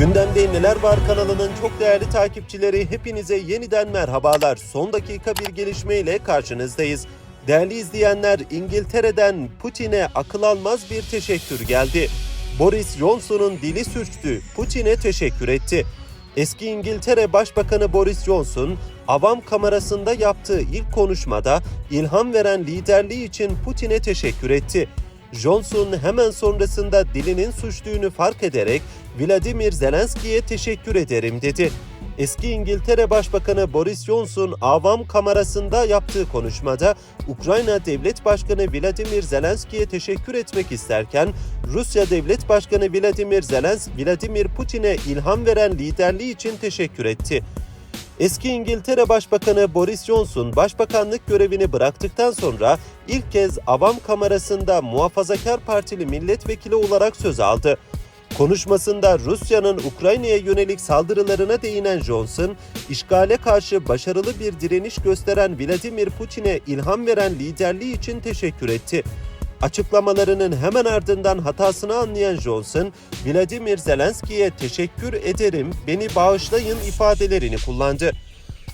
Gündemde Neler Var kanalının çok değerli takipçileri hepinize yeniden merhabalar. Son dakika bir gelişmeyle karşınızdayız. Değerli izleyenler İngiltere'den Putin'e akıl almaz bir teşekkür geldi. Boris Johnson'un dili sürçtü, Putin'e teşekkür etti. Eski İngiltere Başbakanı Boris Johnson, avam kamerasında yaptığı ilk konuşmada ilham veren liderliği için Putin'e teşekkür etti. Johnson hemen sonrasında dilinin suçtuğunu fark ederek Vladimir Zelenski'ye teşekkür ederim dedi. Eski İngiltere Başbakanı Boris Johnson avam kamerasında yaptığı konuşmada Ukrayna Devlet Başkanı Vladimir Zelenski'ye teşekkür etmek isterken Rusya Devlet Başkanı Vladimir Zelenski Vladimir Putin'e ilham veren liderliği için teşekkür etti. Eski İngiltere Başbakanı Boris Johnson başbakanlık görevini bıraktıktan sonra ilk kez avam kamerasında muhafazakar partili milletvekili olarak söz aldı. Konuşmasında Rusya'nın Ukrayna'ya yönelik saldırılarına değinen Johnson, işgale karşı başarılı bir direniş gösteren Vladimir Putin'e ilham veren liderliği için teşekkür etti. Açıklamalarının hemen ardından hatasını anlayan Johnson, Vladimir Zelenski'ye teşekkür ederim, beni bağışlayın ifadelerini kullandı.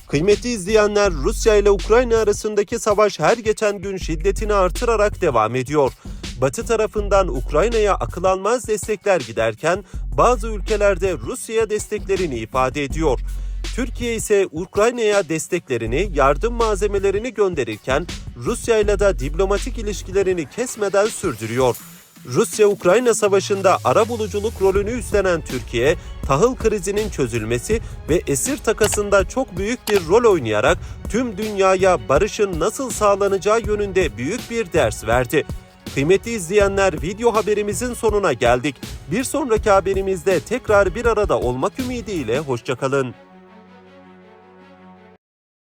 Kıymetli izleyenler, Rusya ile Ukrayna arasındaki savaş her geçen gün şiddetini artırarak devam ediyor. Batı tarafından Ukrayna'ya akıl almaz destekler giderken bazı ülkelerde Rusya'ya desteklerini ifade ediyor. Türkiye ise Ukrayna'ya desteklerini, yardım malzemelerini gönderirken Rusya ile de diplomatik ilişkilerini kesmeden sürdürüyor. Rusya-Ukrayna savaşında arabuluculuk rolünü üstlenen Türkiye, tahıl krizinin çözülmesi ve esir takasında çok büyük bir rol oynayarak tüm dünyaya barışın nasıl sağlanacağı yönünde büyük bir ders verdi. Kıymetli izleyenler video haberimizin sonuna geldik. Bir sonraki haberimizde tekrar bir arada olmak ümidiyle hoşçakalın.